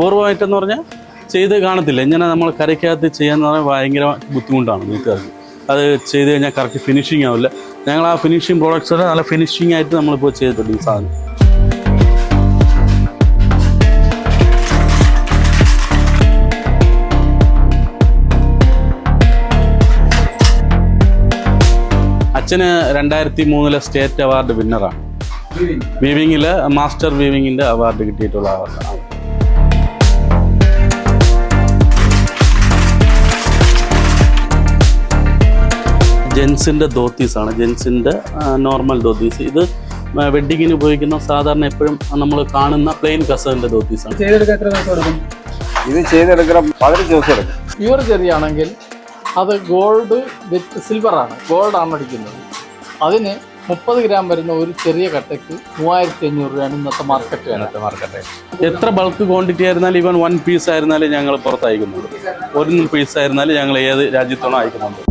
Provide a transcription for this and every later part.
അപൂർവമായിട്ടെന്ന് പറഞ്ഞാൽ ചെയ്ത് കാണത്തില്ല. ഇങ്ങനെ നമ്മൾ കരയ്ക്കകത്ത് ചെയ്യാന്ന് പറഞ്ഞാൽ ഭയങ്കര ബുദ്ധിമുട്ടാണ് വീട്ടുകാർക്ക്. അത് ചെയ്ത് കഴിഞ്ഞാൽ കറക്റ്റ് ഫിനിഷിങ് ആവില്ല. ഞങ്ങൾ ആ ഫിനിഷിങ് പ്രോഡക്ട്സ് നല്ല ഫിനിഷിംഗ് ആയിട്ട് നമ്മളിപ്പോൾ ചെയ്തിട്ടുണ്ട് ഈ സാധനം. അച്ഛന് രണ്ടായിരത്തി മൂന്നിലെ സ്റ്റേറ്റ് അവാർഡ് വിന്നറാണ്. വീവിങ്ങിൽ മാസ്റ്റർ വീവിങ്ങിന്റെ അവാർഡ് കിട്ടിയിട്ടുള്ള അവാർഡാണ് ജെൻസിന്റെ ധോത്തീസാണ്. ജെൻസിന്റെ നോർമൽ ധോത്തീസ്. ഇത് വെഡ്ഡിങ്ങിന് ഉപയോഗിക്കുന്ന സാധാരണ എപ്പോഴും നമ്മൾ കാണുന്ന പ്ലെയിൻ കസവിന്റെ ധോത്തീസാണ്. എടുക്കും? ഇത് ചെയ്തെടുക്കണം പതിനഞ്ച് ദിവസം എടുക്കും. പ്യുവർ ചെറിയാണെങ്കിൽ അത് ഗോൾഡ് വിത്ത് സിൽവറാണ് ആണ്. ഗോൾഡ് ആണ് അടിക്കുന്നത്. അതിന് മുപ്പത് ഗ്രാം വരുന്ന ഒരു ചെറിയ കട്ടയ്ക്ക് മൂവായിരത്തി അഞ്ഞൂറ് രൂപയാണ് ഇന്നത്തെ മാർക്കറ്റ് ഇന്നത്തെ മാർക്കറ്റ് എത്ര ബൾക്ക് ക്വാണ്ടിറ്റി ആയിരുന്നാലും ഈവൻ വൺ പീസ് ആയിരുന്നാലും ഞങ്ങൾ പുറത്തയക്കുന്നുണ്ട് ഒരു പീസ് ആയിരുന്നാലും ഞങ്ങൾ ഏത് രാജ്യത്തോളം അയക്കുന്നുണ്ട്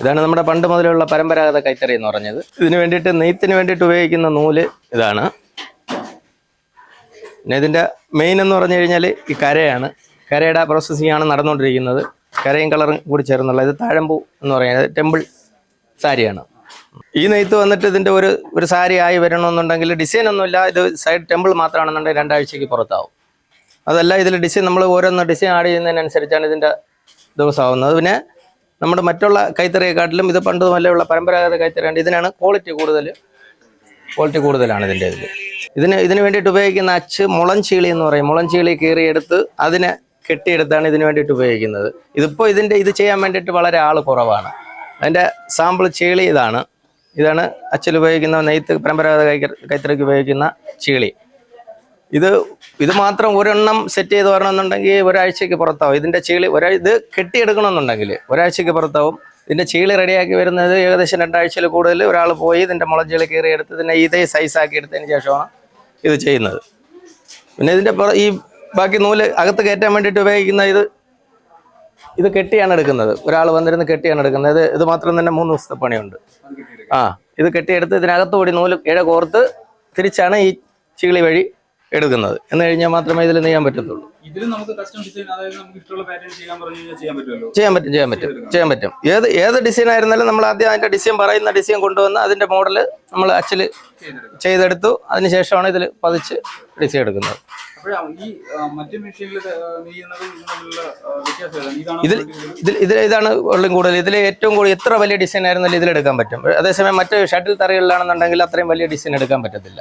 ഇതാണ് നമ്മുടെ പണ്ട് മുതലുള്ള പരമ്പരാഗത കൈത്തറി എന്ന് പറഞ്ഞത്. ഇതിന് വേണ്ടിയിട്ട് നെയ്ത്തിന് വേണ്ടിയിട്ട് ഉപയോഗിക്കുന്ന നൂൽ ഇതാണ്. പിന്നെ ഇതിന്റെ മെയിൻ എന്ന് പറഞ്ഞു കഴിഞ്ഞാൽ ഈ കരയാണ്. കരയുടെ പ്രോസസ്സിംഗ് ആണ് നടന്നുകൊണ്ടിരിക്കുന്നത്. കരയും കളറും കൂടി ചേർന്നുള്ള ഇത് താഴമ്പൂ എന്ന് പറയുന്നത് ടെമ്പിൾ സാരിയാണ്. ഈ നെയ്ത്ത് വന്നിട്ട് ഇതിന്റെ ഒരു ഒരു സാരി ആയി വരണമെന്നുണ്ടെങ്കിൽ ഡിസൈൻ ഒന്നുമില്ല. ഇത് സൈഡ് ടെമ്പിൾ മാത്രമാണെന്നുണ്ടെങ്കിൽ രണ്ടാഴ്ചയ്ക്ക് പുറത്താവും. അതല്ല ഇതിൽ ഡിസൈൻ നമ്മൾ ഓരോന്ന് ഡിസൈൻ ആഡ് ചെയ്യുന്നതിനനുസരിച്ചാണ് ഇതിന്റെ ദിവസമാവുന്നത് പിന്നെ നമ്മുടെ മറ്റുള്ള കൈത്തറിയെക്കാട്ടിലും ഇത് പണ്ട് മുതലുള്ള പരമ്പരാഗത കൈത്തറിയാണ് ഇതിനാണ് ക്വാളിറ്റി കൂടുതൽ ക്വാളിറ്റി കൂടുതലാണ് ഇതിന്റെ ഇതിൽ. ഇതിന് ഇതിന് വേണ്ടിയിട്ട് ഉപയോഗിക്കുന്ന അച്ച് മുളഞ്ചീളി എന്ന് പറയും. മുളഞ്ചീളി കീറിയെടുത്ത് അതിനെ കെട്ടിയെടുത്താണ് ഇതിന് വേണ്ടിയിട്ട് ഉപയോഗിക്കുന്നത്. ഇതിപ്പോൾ ഇതിന്റെ ഇത് ചെയ്യാൻ വേണ്ടിയിട്ട് വളരെ ആൾ കുറവാണ്. അതിന്റെ സാമ്പിൾ ചീളി ഇതാണ്. ഇതാണ് അച്ചിൽ ഉപയോഗിക്കുന്ന നെയ്ത്ത് പരമ്പരാഗത കൈ കൈത്തറിക്ക് ഉപയോഗിക്കുന്ന ചീളി. ഇത് ഇത് മാത്രം ഒരെണ്ണം സെറ്റ് ചെയ്ത് വരണമെന്നുണ്ടെങ്കിൽ ഒരാഴ്ചയ്ക്ക് പുറത്താവും. ഇതിന്റെ ചീളി ഒരാ ഇത് കെട്ടിയെടുക്കണമെന്നുണ്ടെങ്കിൽ ഒരാഴ്ചയ്ക്ക് പുറത്താവും. ഇതിന്റെ ചീളി റെഡിയാക്കി വരുന്നത് ഏകദേശം രണ്ടാഴ്ചയിൽ കൂടുതൽ ഒരാൾ പോയി ഇതിന്റെ മുളഞ്ചീളി കീറി എടുത്ത് ഇതിനെ ഇതേ സൈസാക്കി എടുത്തതിന് ശേഷമാണ് ഇത് ചെയ്യുന്നത്. പിന്നെ ഇതിന്റെ ഈ ബാക്കി നൂൽ അകത്ത് കയറ്റാൻ വേണ്ടിയിട്ട് ഉപയോഗിക്കുന്ന ഇത് ഇത് കെട്ടിയാണ് എടുക്കുന്നത്. ഒരാൾ വന്നിരുന്ന് കെട്ടിയാണ് എടുക്കുന്നത്. ഇത് ഇത് മാത്രം തന്നെ മൂന്ന് ദിവസത്തെ പണിയുണ്ട്. ആ ഇത് കെട്ടിയെടുത്ത് ഇതിനകത്ത് കൂടി നൂൽ ഇഴ കോർത്ത് തിരിച്ചാണ് ഈ ചീളി വഴി എടുക്കുന്നത്. എന്ന് കഴിഞ്ഞാൽ മാത്രമേ ഇതിൽ നെയ്യാൻ പറ്റത്തുള്ളൂ. ചെയ്യാൻ ചെയ്യാൻ ചെയ്യാൻ പറ്റും ചെയ്യാൻ പറ്റും ചെയ്യാൻ പറ്റും. ഏത് ഏത് ഡിസൈൻ ആയിരുന്നാലും നമ്മൾ ആദ്യം അതിന്റെ ഡിസൈൻ പറയുന്ന ഡിസൈൻ കൊണ്ടുവന്ന് അതിന്റെ മോഡൽ നമ്മൾ അച്ചിൽ ചെയ്തെടുത്തു. അതിനുശേഷമാണ് ഇതിൽ പതിച്ച് ഡിസൈൻ എടുക്കുന്നത്. ഇതിൽ ഇതിൽ ഇതിൽ ഇതാണ് വെള്ളം കൂടുതൽ. ഇതിൽ ഏറ്റവും കൂടുതൽ എത്ര വലിയ ഡിസൈൻ ആയിരുന്നാലും ഇതിലെടുക്കാൻ പറ്റും. അതേസമയം മറ്റു ഷട്ടിൽ തറകളിലാണെന്നുണ്ടെങ്കിൽ അത്രയും വലിയ ഡിസൈൻ എടുക്കാൻ പറ്റത്തില്ല.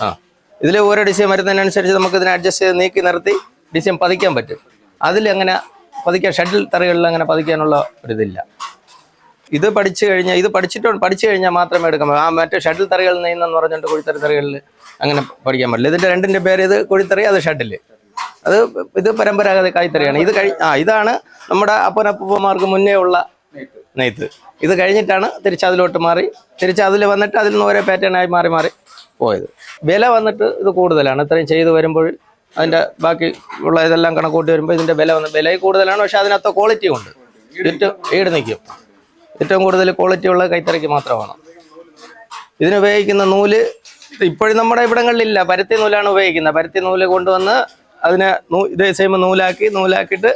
ആ. ഇതിൽ ഓരോ ഡിസൈൻ വരുന്നതിനനുസരിച്ച് നമുക്ക് ഇതിനെ അഡ്ജസ്റ്റ് ചെയ്ത് നീക്കി നിർത്തി ഡിസൈൻ പതിക്കാൻ പറ്റും. അതിൽ അങ്ങനെ പതിക്കാൻ ഷട്ടിൽ തറകളിൽ അങ്ങനെ പതിക്കാനുള്ള ഒരിതില്ല ഇത് പഠിച്ചു കഴിഞ്ഞാൽ ഇത് പഠിച്ചിട്ട് പഠിച്ചു കഴിഞ്ഞാൽ മാത്രമേ എടുക്കാൻ പറ്റൂ. ആ മറ്റേ ഷട്ടിൽ തറികൾ നെയ്യുന്നെന്ന് പറഞ്ഞിട്ട് കുഴിത്തറി തറികളിൽ അങ്ങനെ പഠിക്കാൻ പറ്റില്ല. ഇതിന്റെ രണ്ടിന്റെ പേര് ഇത് കുഴിത്തറി അത് ഷട്ടിൽ. അത് ഇത് പരമ്പരാഗത കായ്ത്തറിയാണ്. ഇത് കഴി ആ ഇതാണ് നമ്മുടെ അപ്പനപ്പൂപ്പമാർക്ക് മുന്നേ ഉള്ള നെയ്ത്ത്. ഇത് കഴിഞ്ഞിട്ടാണ് തിരിച്ചതിലോട്ട് മാറി. തിരിച്ചതിൽ വന്നിട്ട് അതിൽ നിന്ന് ഓരോ പാറ്റേൺ ആയി മാറി മാറി. പോയത്. വില വന്നിട്ട് ഇത് കൂടുതലാണ്. ഇത്രയും ചെയ്തു വരുമ്പോൾ അതിന്റെ ബാക്കി ഉള്ള ഇതെല്ലാം കണക്കൂട്ടി വരുമ്പോൾ ഇതിന്റെ വില വന്ന് വില കൂടുതലാണ്. പക്ഷെ അതിനകത്ത് ക്വാളിറ്റി ഉണ്ട്. ഏറ്റവും ഈട് നിൽക്കും. ഏറ്റവും കൂടുതൽ ക്വാളിറ്റി ഉള്ള കൈത്തറിക്ക് മാത്രമാണ്. ഇതിനുപയോഗിക്കുന്ന നൂൽ ഇപ്പോഴും നമ്മുടെ ഇവിടങ്ങളിലില്ല. പരുത്തി നൂലാണ് ഉപയോഗിക്കുന്നത്. പരുത്തി നൂൽ കൊണ്ടുവന്ന് അതിനെ നൂ ഇതേ സെയിം നൂലാക്കി നൂലാക്കിയിട്ട്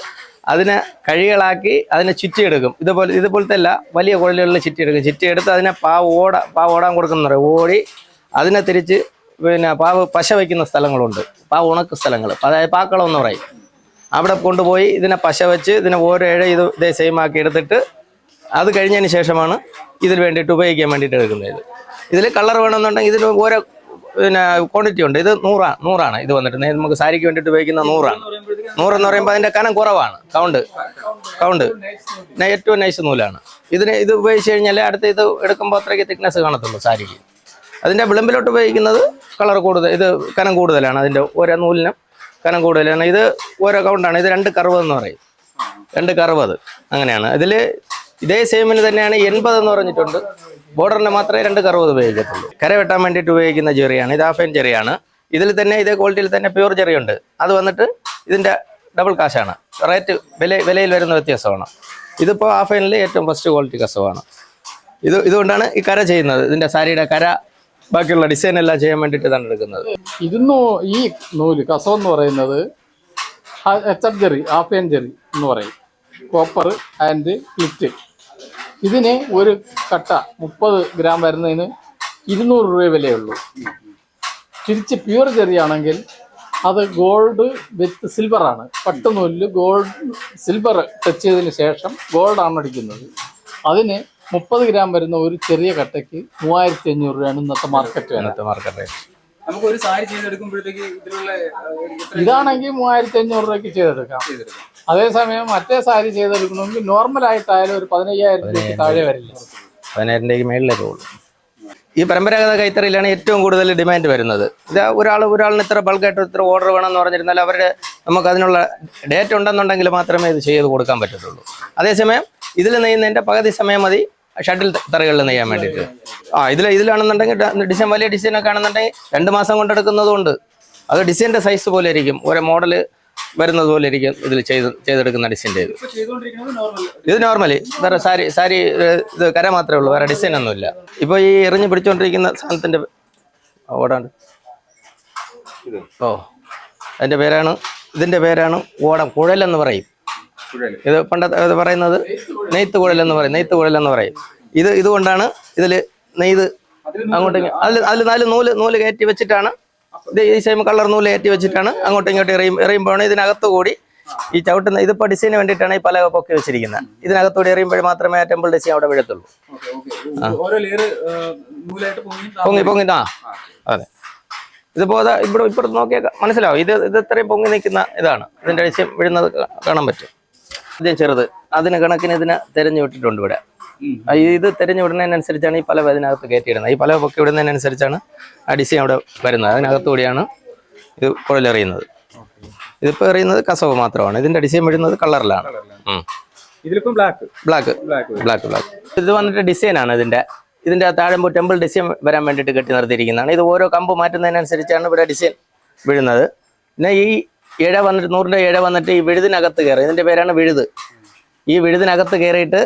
അതിനെ കഴികളാക്കി അതിനെ ചുറ്റിയെടുക്കും. ഇതുപോലെ ഇതുപോലത്തെ അല്ല വലിയ കുഴലുകളിൽ ചുറ്റിയെടുക്കും. ചുറ്റിയെടുത്ത് അതിനെ പാവ് ഓട പാവ് ഓടാൻ കൊടുക്കുന്ന ഓടി അതിനെ തിരിച്ച് പിന്നെ പാവ് പശ വയ്ക്കുന്ന സ്ഥലങ്ങളുണ്ട്. പാവ് ഉണക്ക് സ്ഥലങ്ങൾ അതായത് പാക്കളം എന്ന് പറയും. അവിടെ കൊണ്ടുപോയി ഇതിനെ പശ വെച്ച് ഇതിനെ ഓരോ ഇഴ ഇത് ഇതേ സെയിം ആക്കി എടുത്തിട്ട് അത് കഴിഞ്ഞതിന് ശേഷമാണ് ഇതിൽ വേണ്ടിയിട്ട് ഉപയോഗിക്കാൻ വേണ്ടിയിട്ട് എടുക്കുന്നത്. ഇത് ഇതിൽ കളർ വേണമെന്നുണ്ടെങ്കിൽ ഇതിന് ഓരോ പിന്നെ ക്വാണ്ടിറ്റി ഉണ്ട്. ഇത് നൂറാ നൂറാണ്. ഇത് വന്നിട്ട് നമുക്ക് സാരിക്ക് വേണ്ടിയിട്ട് ഉപയോഗിക്കുന്ന നൂറാണ്. നൂറെന്ന് പറയുമ്പോൾ അതിന്റെ കനം കുറവാണ്. കൗണ്ട് കൗണ്ട് ഏറ്റവും നൈസ് നൂലാണ്. ഇതിന് ഇത് ഉപയോഗിച്ച് കഴിഞ്ഞാൽ അടുത്ത് ഇത് എടുക്കുമ്പോൾ അത്രയ്ക്ക് തിക്നെസ് കാണത്തുള്ളൂ സാരിക്ക്. അതിന്റെ വിളമ്പിലോട്ട് ഉപയോഗിക്കുന്നത് കളർ കൂടുതൽ ഇത് കനം കൂടുതലാണ് അതിന്റെ ഓരോ നൂലിനും കനം കൂടുതലാണ്. ഇത് ഓരോ കൗണ്ടാണ് ഇത് രണ്ട് കറുപത് എന്ന് പറയും. രണ്ട് കറുപത് അങ്ങനെയാണ്. ഇതിൽ ഇതേ സെയിമിന് തന്നെയാണ് എൺപത് എന്ന് പറഞ്ഞിട്ടുണ്ട്. ബോർഡറിന് മാത്രമേ രണ്ട് കറുപത് ഉപയോഗിക്കത്തുള്ളൂ. കര വെട്ടാൻ വേണ്ടിയിട്ട് ഉപയോഗിക്കുന്ന ചെറിയാണ്. ഇത് ഹാഫ് ചെറിയാണ്. ഇതിൽ തന്നെ ഇതേ ക്വാളിറ്റിയിൽ തന്നെ പ്യൂർ ചെറിയുണ്ട്. അത് വന്നിട്ട് ഇതിന്റെ ഡബിൾ കാശാണ്. റേറ്റ് വില വിലയിൽ വരുന്ന വ്യത്യാസമാണ്. ഇതിപ്പോൾ ഹാഫ് ഇനിൽ ഏറ്റവും ഫസ്റ്റ് ക്വാളിറ്റി കസവാണ്. ഇത് ഇതുകൊണ്ടാണ് ഈ കര ചെയ്യുന്നത്. ഇതിന്റെ സാരിയുടെ കര ബാക്കിയുള്ള ഡിസൈൻ എല്ലാം ചെയ്യാൻ വേണ്ടിയിട്ട് ഇതാണ് എടുക്കുന്നത്. ഇതെന്ന് ഈ നൂൽ കസവ് എന്ന് പറയുന്നത് എച്ച് ജെറി ആൻഡ് ജെറി എന്ന് പറയും. കോപ്പർ ആൻഡ് ക്ലിറ്റ് ഇതിന് ഒരു കട്ട മുപ്പത് ഗ്രാം വരുന്നതിന് ഇരുന്നൂറ് രൂപ വിലയുള്ളൂ. തിരിച്ച് പ്യൂർ ചെറിയാണെങ്കിൽ അത് ഗോൾഡ് വിത്ത് സിൽവർ ആണ്. പട്ടുനൂലിൽ ഗോൾഡ് സിൽവർ ടച്ച് ചെയ്തതിന് ശേഷം ഗോൾഡാണ് അടിക്കുന്നത്. അതിന് മുപ്പത് ഗ്രാം വരുന്ന ഒരു ചെറിയ കട്ടയ്ക്ക് മൂവായിരത്തി അഞ്ഞൂറ് രൂപയാണ് ഇന്നത്തെ മാർക്കറ്റ് ഇന്നത്തെ മാർക്കറ്റ് നമുക്ക് ഒരു സാരി ചെയ്തെടുക്കുമ്പോഴത്തേക്ക് ഇതിലുള്ള ഇതാണെങ്കിൽ മൂവായിരത്തി അഞ്ഞൂറ് രൂപയ്ക്ക് ചെയ്തെടുക്കാം. ചെയ്തെടുക്കാം. അതേസമയം മറ്റേ സാരി ചെയ്തെടുക്കണമെങ്കിൽ നോർമൽ ആയിട്ടായാലും ഒരു പതിനയ്യായിരം രൂപയ്ക്ക് താഴെ വരില്ല. പതിനായിരം രൂപയ്ക്ക് മേളിലേക്ക് പോകും. ഈ പരമ്പരാഗത കൈത്തറിയിലാണ് ഏറ്റവും കൂടുതൽ ഡിമാൻഡ് വരുന്നത്. ഇത് ഒരാൾ ഒരാളിന് ഇത്ര ബൾക്കായിട്ട് ഇത്ര ഓർഡർ വേണമെന്ന് പറഞ്ഞിരുന്നാൽ അവരുടെ നമുക്ക് അതിനുള്ള ഡേറ്റ് ഉണ്ടെന്നുണ്ടെങ്കിൽ മാത്രമേ ഇത് ചെയ്ത് കൊടുക്കാൻ പറ്റത്തുള്ളൂ. അതേസമയം ഇതിൽ നെയ്യുന്നതിന്റെ പകുതി സമയം മതി. ഷട്ടിൽ തറകളിൽ നെയ്യാൻ വേണ്ടിയിട്ട്. ആ ഇതിൽ ഇതിലാണെന്നുണ്ടെങ്കിൽ ഡിസൈൻ വലിയ ഡിസൈനൊക്കെ ആണെന്നുണ്ടെങ്കിൽ രണ്ട് മാസം കൊണ്ടെടുക്കുന്നതുകൊണ്ട് അത് ഡിസൈന്റെ സൈസ് പോലെ ഇരിക്കും. ഓരോ മോഡൽ വരുന്നത് പോലെ ഇരിക്കും ഇതിൽ ചെയ്ത് ചെയ്തെടുക്കുന്ന ഡിസൈന്റെ ഇത്. ഇത് നോർമലി വേറെ സാരി സാരി ഇത് കര മാത്രമേ ഉള്ളൂ. വേറെ ഡിസൈൻ ഒന്നുമില്ല ഇപ്പോൾ ഈ എറിഞ്ഞ് പിടിച്ചുകൊണ്ടിരിക്കുന്ന സാധനത്തിന്റെ ഓടാണ്ട് ഓ. അതിന്റെ പേരാണ് ഇതിന്റെ പേരാണ് ഓടം കുഴലെന്ന് എന്ന് പറയും. ഇത് പണ്ടത്തെ പറയുന്നത് നെയ്ത്ത് കുഴൽ എന്ന് പറയും നെയ്ത്ത് കുഴൽ എന്ന് പറയും. ഇത് ഇതുകൊണ്ടാണ് ഇതിൽ നെയ്ത് അങ്ങോട്ടും ഇങ്ങോ- അതിൽ അതിൽ നാല് നൂൽ നൂൽ കയറ്റി വെച്ചിട്ടാണ്. ഇത് ഈ സെയിം കളർ നൂൽ കയറ്റി വെച്ചിട്ടാണ് അങ്ങോട്ടും ഇങ്ങോട്ടും എറിയും എറിയുമ്പോഴാണ് ഇതിനകത്ത് കൂടി ഈ ചവിട്ടുന്ന ഇതിപ്പോ ഡിസൈന് വേണ്ടിയിട്ടാണ് ഈ പല പൊക്കി വെച്ചിരിക്കുന്നത്. ഇതിനകത്തൂടെ എറിയുമ്പോൾ മാത്രമേ ആ ടെമ്പിൾ ഡിസൈൻ അവിടെ വീഴത്തുള്ളൂ പൊങ്ങി പൊങ്ങി ആ. അതെ. ഇതിപ്പോ ഇവിടെ ഇപ്പുറത്ത് നോക്കിയാൽ മനസ്സിലാവും ഇത് ഇത് ഇത്രയും പൊങ്ങി നിൽക്കുന്ന ഇതാണ്. ഇതിന്റെ ഡിസൈൻ വീഴുന്നത് കാണാൻ പറ്റും. ഇതേ ചെറുത്. അതിന് കണക്കിന് ഇതിനെ തെരഞ്ഞു വിട്ടിട്ടുണ്ട് ഇവിടെ. ഇത് തെരഞ്ഞു വിടുന്നതിനനുസരിച്ചാണ് ഈ പല ഇതിനകത്ത് കയറ്റിയിടുന്നത്. ഈ പല പൊക്കി വിടുന്നതിനനുസരിച്ചാണ് ഡിസൈൻ അവിടെ വരുന്നത്. അതിനകത്തുകൂടിയാണ് ഇത് കുഴലെറിയുന്നത് ഇതിപ്പോൾ എറിയുന്നത് കസവ് മാത്രമാണ്. ഇതിന്റെ ഡിസൈൻ വിടുന്നത് കളറിലാണ്. ബ്ലാക്ക് ബ്ലാക്ക് ബ്ലാക്ക് ബ്ലാക്ക് ഇത് വന്നിട്ട് ഡിസൈനാണ് ഇതിന്റെ. ഇതിന്റെ താഴെ ടെമ്പിൾ ഡിസൈൻ വരാൻ വേണ്ടിയിട്ട് കെട്ടി നിർത്തിയിരിക്കുന്നതാണ്. ഇത് ഓരോ കമ്പ് മാറ്റുന്നതിനനുസരിച്ചാണ് ഇവിടെ ഡിസൈൻ വീഴുന്നത്. പിന്നെ ഈ ഇഴ വന്നിട്ട് നൂറിന്റെ ഇഴ വന്നിട്ട് ഈ വിഴുതിനകത്ത് കയറി ഇതിന്റെ പേരാണ് വിഴുത്. ഈ വിഴുതിനകത്ത് കയറിയിട്ട്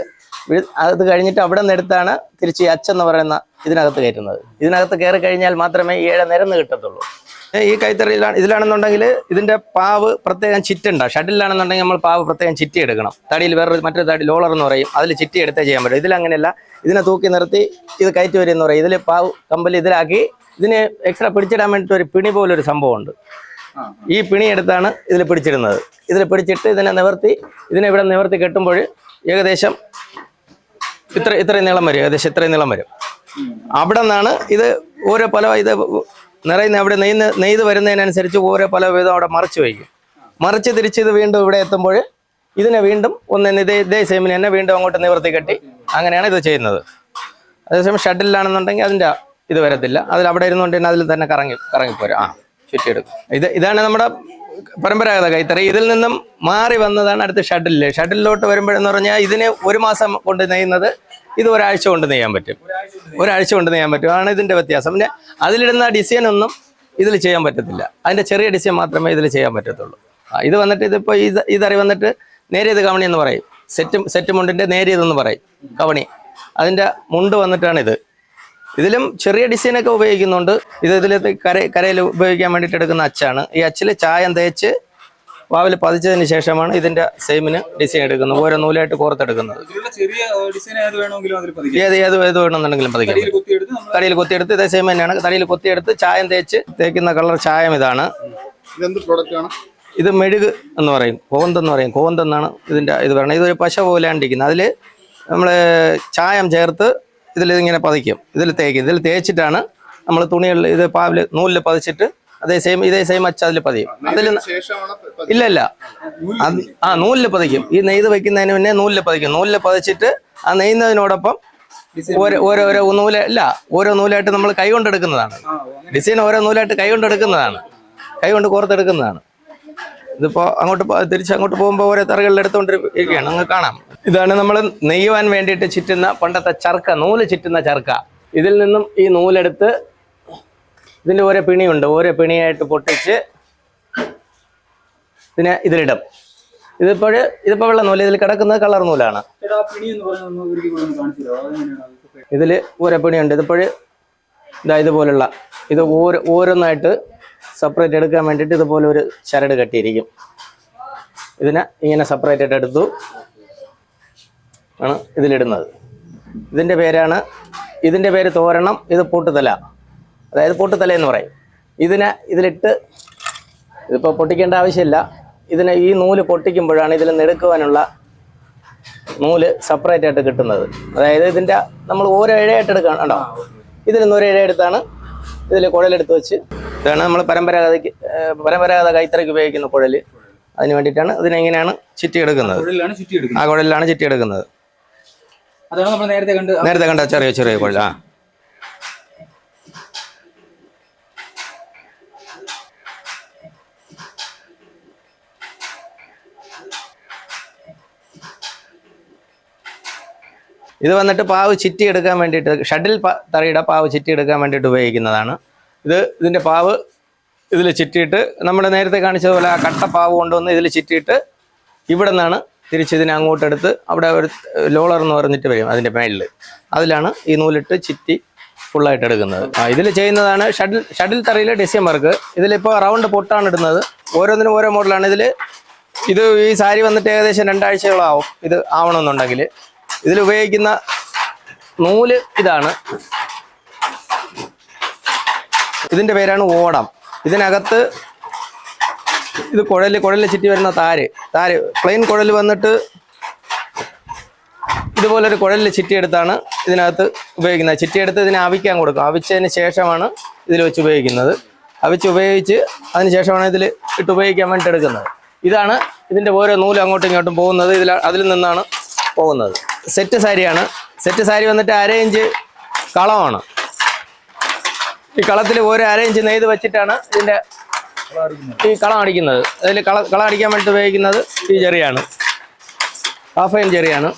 അത് കഴിഞ്ഞിട്ട് അവിടെ നിന്ന് എടുത്താണ് തിരിച്ച് അച്ചെന്ന് പറയുന്ന ഇതിനകത്ത് കയറ്റുന്നത്. ഇതിനകത്ത് കയറി കഴിഞ്ഞാൽ മാത്രമേ ഈ ഇഴ നിരന്ന് കിട്ടത്തുള്ളൂ. ഈ കൈത്തറിയിലാണ് ഇതിലാണെന്നുണ്ടെങ്കിൽ ഇതിന്റെ പാവ് പ്രത്യേകം ചിറ്റുണ്ട. ഷട്ടിലാണെന്നുണ്ടെങ്കിൽ നമ്മൾ പാവ് പ്രത്യേകം ചിറ്റി എടുക്കണം തടിയിൽ വേറൊരു മറ്റൊരു തടി ലോളർ എന്ന് പറയും. അതിൽ ചിറ്റി എടുത്തേ ചെയ്യാൻ പറ്റും. ഇതിലങ്ങനെയല്ല ഇതിനെ തൂക്കി നിർത്തി ഇത് കയറ്റി വരും എന്ന് പറയും. ഇതിൽ പാവ് കമ്പൽ ഇതിലാക്കി ഇതിന് എക്സ്ട്രാ പിടിച്ചിടാൻ വേണ്ടിയിട്ട് ഒരു പിണി പോലൊരു സംഭവമുണ്ട്. ഈ പിണി എടുത്താണ് ഇതിൽ പിടിച്ചിടുന്നത്. ഇതിൽ പിടിച്ചിട്ട് ഇതിനെ നിവർത്തി ഇതിനെ ഇവിടെ നിവർത്തി കെട്ടുമ്പോൾ ഏകദേശം ഇത്ര ഇത്രയും നീളം വരും ഏകദേശം ഇത്രയും നീളം വരും. അവിടെ നിന്നാണ് ഇത് ഓരോ പല ഇത് നിറയുന്ന അവിടെ നെയ്ത് നെയ്ത് വരുന്നതിനനുസരിച്ച് ഓരോ പല വിധം അവിടെ മറിച്ച് വയ്ക്കും. മറിച്ച് തിരിച്ച് ഇത് വീണ്ടും ഇവിടെ എത്തുമ്പോൾ ഇതിനെ വീണ്ടും ഒന്ന് ഇതേ ഇതേ സെയിമിന് തന്നെ വീണ്ടും അങ്ങോട്ട് നിവർത്തി കെട്ടി അങ്ങനെയാണ് ഇത് ചെയ്യുന്നത്. അതേസമയം ഷട്ടിലാണെന്നുണ്ടെങ്കിൽ അതിന്റെ ഇത് വരത്തില്ല. അതിൽ അവിടെ ഇരുന്നുകൊണ്ട് തന്നെ അതിൽ തന്നെ കറങ്ങി കറങ്ങിപ്പോരും. ആ. ചുറ്റിയെടുക്കും. ഇത് ഇതാണ് നമ്മുടെ പരമ്പരാഗത കൈത്തറി. ഇതിൽ നിന്നും മാറി വന്നതാണ് അടുത്ത ഷട്ടിലിൽ ഷട്ടിലിലോട്ട് വരുമ്പോഴെന്ന് പറഞ്ഞാൽ ഇതിന് ഒരു മാസം കൊണ്ട് നെയ്യുന്നത് ഇത് ഒരാഴ്ച കൊണ്ട് നെയ്യാൻ പറ്റും. ഒരാഴ്ച കൊണ്ട് നെയ്യാൻ പറ്റും. ആണ് ഇതിന്റെ വ്യത്യാസം. പിന്നെ അതിലിടുന്ന ഡിസൈൻ ഒന്നും ഇതിൽ ചെയ്യാൻ പറ്റത്തില്ല. അതിന്റെ ചെറിയ ഡിസൈൻ മാത്രമേ ഇതിൽ ചെയ്യാൻ പറ്റത്തുള്ളൂ. ഇത് വന്നിട്ട് ഇതിപ്പോൾ ഇത് ഇതറി വന്നിട്ട് നേരിയത് കവണി എന്ന് പറയും. സെറ്റ് സെറ്റ് മുണ്ടിന്റെ നേരിയതെന്ന് പറയും. കവണി. അതിന്റെ മുണ്ട് വന്നിട്ടാണ് ഇത് ഇതിലും ചെറിയ ഡിസൈനൊക്കെ ഉപയോഗിക്കുന്നുണ്ട്. ഇത് ഇതിൽ കര കരയിൽ ഉപയോഗിക്കാൻ വേണ്ടിയിട്ട് എടുക്കുന്ന അച്ചാണ്. ഈ അച്ചിൽ ചായം തേച്ച് വാവിൽ പതിച്ചതിന് ശേഷമാണ് ഇതിന്റെ സെയിമിന് ഡിസൈൻ എടുക്കുന്നത്. ഓരോ നൂലായിട്ട് കോർത്തെടുക്കുന്നത്. ഇതിലുള്ള ചെറിയ ഡിസൈൻ ഏത് വേണമെങ്കിലും അതിൽ പതിക്കാം. ഏത് ഏത് വേണമെന്നുണ്ടെങ്കിലും പതിക്കാം. തടിയിൽ കുത്തിയെടുത്ത് ഇതേ സെയിം തന്നെയാണ്. തടിയിൽ കൊത്തിയെടുത്ത് ചായം തേച്ച് തേക്കുന്ന കളർ ചായം ഇതാണ്. ഇതെന്ത് പ്രോഡക്റ്റ് ആണ്? ഇത് മെഴുക് എന്ന് പറയും. കോന്തെന്ന് പറയും. കോന്തെന്നാണ് ഇതിന്റെ ഇത് പറയുന്നത്. ഇതൊരു പശ പോലെയാണ് ഇരിക്കുന്നത്. അതിൽ നമ്മൾ ചായം ചേർത്ത് ഇതിൽ ഇങ്ങനെ പതിക്കും. ഇതിൽ തേക്കും. ഇതിൽ തേച്ചിട്ടാണ് നമ്മൾ തുണികളിൽ ഇത് പാവിൽ നൂലിൽ പതിച്ചിട്ട് അതേ സെയിം ഇതേ സെയിം അച്ച അതിൽ പതിയും. അതിൽ ഇല്ല ഇല്ല. ആ നൂലിൽ പതിക്കും. ഈ നെയ്ത് വെക്കുന്നതിന് മുന്നേ നൂലിൽ പതിക്കും. നൂലിൽ പതിച്ചിട്ട് ആ നെയ്യുന്നതിനോടൊപ്പം ഓരോ ഓരോ നൂൽ ഇല്ല ഓരോ നൂലായിട്ട് നമ്മൾ കൈ കൊണ്ടെടുക്കുന്നതാണ് ഡിസൈൻ ഓരോ നൂലായിട്ട് കൈ കൊണ്ടെടുക്കുന്നതാണ് കൈ കൊണ്ട് കോർത്തെടുക്കുന്നതാണ്. ഇതിപ്പോ അങ്ങോട്ട് തിരിച്ച് അങ്ങോട്ട് പോകുമ്പോൾ ഓരോ തറകളിൽ എടുത്തുകൊണ്ടിരിക്കുകയാണ്. നിങ്ങൾക്ക് കാണാം. ഇതാണ് നമ്മൾ നെയ്യുവാൻ വേണ്ടിയിട്ട് ചുറ്റുന്ന പണ്ടത്തെ ചർക്ക നൂൽ ചുറ്റുന്ന ചർക്ക. ഇതിൽ നിന്നും ഈ നൂലെടുത്ത് ഇതിന്റെ ഓരോ പിണിയുണ്ട്. ഓരോ പിണിയായിട്ട് പൊട്ടിച്ച് ഇതിനെ ഇതിലിടും. ഇതിപ്പോൾ ഇതിപ്പോൾ വെള്ള നൂൽ ഇതിൽ കിടക്കുന്നത് കളർ നൂലാണ്. ഇതിൽ ഓരോ പിണിയുണ്ട്. ഇതിപ്പോൾ ഇതാ ഇതുപോലുള്ള ഇത് ഓരോ ഓരോന്നായിട്ട് സെപ്പറേറ്റ് എടുക്കാൻ വേണ്ടിയിട്ട് ഇതുപോലെ ഒരു ചരട് കെട്ടിയിരിക്കും. ഇതിനെ ഇങ്ങനെ സെപ്പറേറ്റ് ആയിട്ട് എടുത്തു. ആണ് ഇതിലിടുന്നത്. ഇതിന്റെ പേരാണ് ഇതിന്റെ പേര് തോരണം ഇത് പൂട്ടുതല. അതായത് പൂട്ടുതല എന്ന് പറയും. ഇതിനെ ഇതിലിട്ട് ഇതിപ്പോൾ പൊട്ടിക്കേണ്ട ആവശ്യമില്ല. ഇതിനെ ഈ നൂൽ പൊട്ടിക്കുമ്പോഴാണ് ഇതിൽ നെടുക്കുവാനുള്ള നൂൽ സെപ്പറേറ്റ് ആയിട്ട് കിട്ടുന്നത്. അതായത് ഇതിന്റെ നമ്മൾ ഓരോ ഇഴയായിട്ട് എടുക്കണം കണ്ടോ ഇതിൽ നിന്ന് ഒരു ഇഴ എടുത്താണ് ഇതിൽ കുഴലെടുത്ത് വെച്ച് ഇതാണ് നമ്മൾ പരമ്പരാഗത പരമ്പരാഗത കൈത്തറയ്ക്ക് ഉപയോഗിക്കുന്ന കുഴൽ അതിന് വേണ്ടിയിട്ടാണ് ഇതിനെങ്ങനെയാണ് ചിറ്റി എടുക്കുന്നത്. ആ കുഴലിലാണ് ചിറ്റി എടുക്കുന്നത്. നേരത്തെ കണ്ട് ചെറിയ ചെറിയ കൊള്ളാ ഇത് വന്നിട്ട് പാവ് ചിറ്റി എടുക്കാൻ വേണ്ടിയിട്ട് പ- തറയുടെ പാവ് ചിറ്റി എടുക്കാൻ വേണ്ടിയിട്ട് ഉപയോഗിക്കുന്നതാണ്. ഇത് ഇതിന്റെ പാവ് ഇതിൽ ചിറ്റിയിട്ട് നമ്മൾ നേരത്തെ കാണിച്ചതുപോലെ ആ കട്ട പാവ് കൊണ്ടുവന്ന് ഇതിൽ ചിറ്റിയിട്ട് ഇവിടെ നിന്നാണ് തിരിച്ച് ഇതിനെ അങ്ങോട്ടെടുത്ത് അവിടെ ഒരു ലോളർ എന്ന് പറഞ്ഞിട്ട് വരും അതിന്റെ മേളിൽ അതിലാണ് ഈ നൂലിട്ട് ചിറ്റി ഫുള്ളായിട്ട് എടുക്കുന്നത്. ആ ഇതിൽ ചെയ്യുന്നതാണ് ഷട്ടിൽ ഷട്ടിൽ തറയിലെ ഡിസൈൻ വർക്ക്. ഇതിലിപ്പോൾ റൗണ്ട് പൊട്ടാണ് ഇടുന്നത്. ഓരോന്നിനും ഓരോ മോഡലാണ്. ഇതിൽ ഇത് ഈ സാരി വന്നിട്ട് ഏകദേശം രണ്ടാഴ്ചകളാവും ഇത് ആവണമെന്നുണ്ടെങ്കിൽ. ഇതിൽ ഉപയോഗിക്കുന്ന നൂൽ ഇതാണ്. ഇതിന്റെ പേരാണ് ഓടം. ഇതിനകത്ത് ഇത് കുഴൽ കുഴലിൽ ചുറ്റി വരുന്ന താര്. താര് പ്ലെയിൻ കുഴൽ വന്നിട്ട് ഇതുപോലൊരു കുഴലിൽ ചിറ്റിയെടുത്താണ് ഇതിനകത്ത് ഉപയോഗിക്കുന്നത്. ചിറ്റിയെടുത്ത് ഇതിനെ അവിക്കാൻ കൊടുക്കും. അവിച്ചതിന് ശേഷമാണ് ഇതിൽ വെച്ച് ഉപയോഗിക്കുന്നത്. അവിച്ച് ഉപയോഗിച്ച് അതിന് ശേഷമാണ് ഇതിൽ ഇട്ട് ഉപയോഗിക്കാൻ വേണ്ടി എടുക്കുന്നത്. ഇതാണ് ഇതിന്റെ ഓരോ നൂലും അങ്ങോട്ടും ഇങ്ങോട്ടും പോകുന്നത്. ഇതിൽ അതിൽ നിന്നാണ് പോകുന്നത്. സെറ്റ് സാരിയാണ്. സെറ്റ് സാരി വന്നിട്ട് അര ഇഞ്ച് കളമാണ്. ഈ കളത്തിൽ ഓരോ അര ഇഞ്ച് നെയ്ത് വെച്ചിട്ടാണ് ഇതിന്റെ ഈ കളം അടിക്കുന്നത്. അതിൽ കള കള അടിക്കാൻ വേണ്ടി ഉപയോഗിക്കുന്നത് ഈ ചെറിയാണ്. Half in ചെറിയാണ്.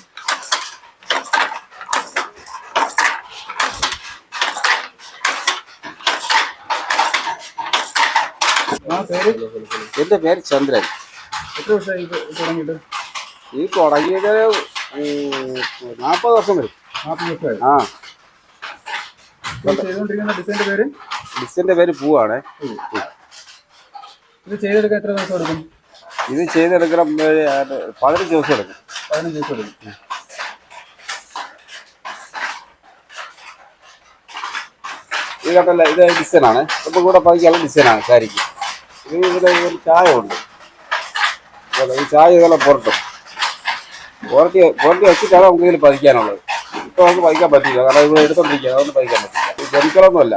എന്റെ പേര് ചന്ദ്രൻ. ഈ തുടങ്ങിയത് നാൽപ്പത് വർഷം വരും. ആ. ഡിസൈന്റെ പേര്? ഡിസിന്റെ പേര് പൂവാണ്. ഇത് ചെയ്തെടുക്കാൻ എത്ര ദിവസം എടുക്കും? ഇത് ചെയ്തെടുക്കണം പതിനഞ്ച് ദിവസം എടുക്കും. പതിനഞ്ച് ദിവസം എടുക്കും. ഇത് കണ്ടല്ല ഇത് ഡിസൈനാണ് ഇപ്പം കൂടെ പതിക്കാനുള്ള ഡിസൈനാണ് സാരിക്ക് ഇത് ഇതിൽ ഒരു ചായ ഉണ്ട്. ഈ ചായ ഇതെല്ലാം പുറത്തും പുറത്തി പുറത്തി വെച്ചിട്ടാണ് നമുക്ക് ഇതിൽ പതിക്കാനുള്ളത്. ഇപ്പൊ നമുക്ക് പതിക്കാൻ പറ്റില്ല കാരണം ഇത് എടുത്തോണ്ടിരിക്കുക അതുകൊണ്ട് പതിക്കാൻ പറ്റില്ല. ഇത് കെമിക്കലൊന്നുമല്ല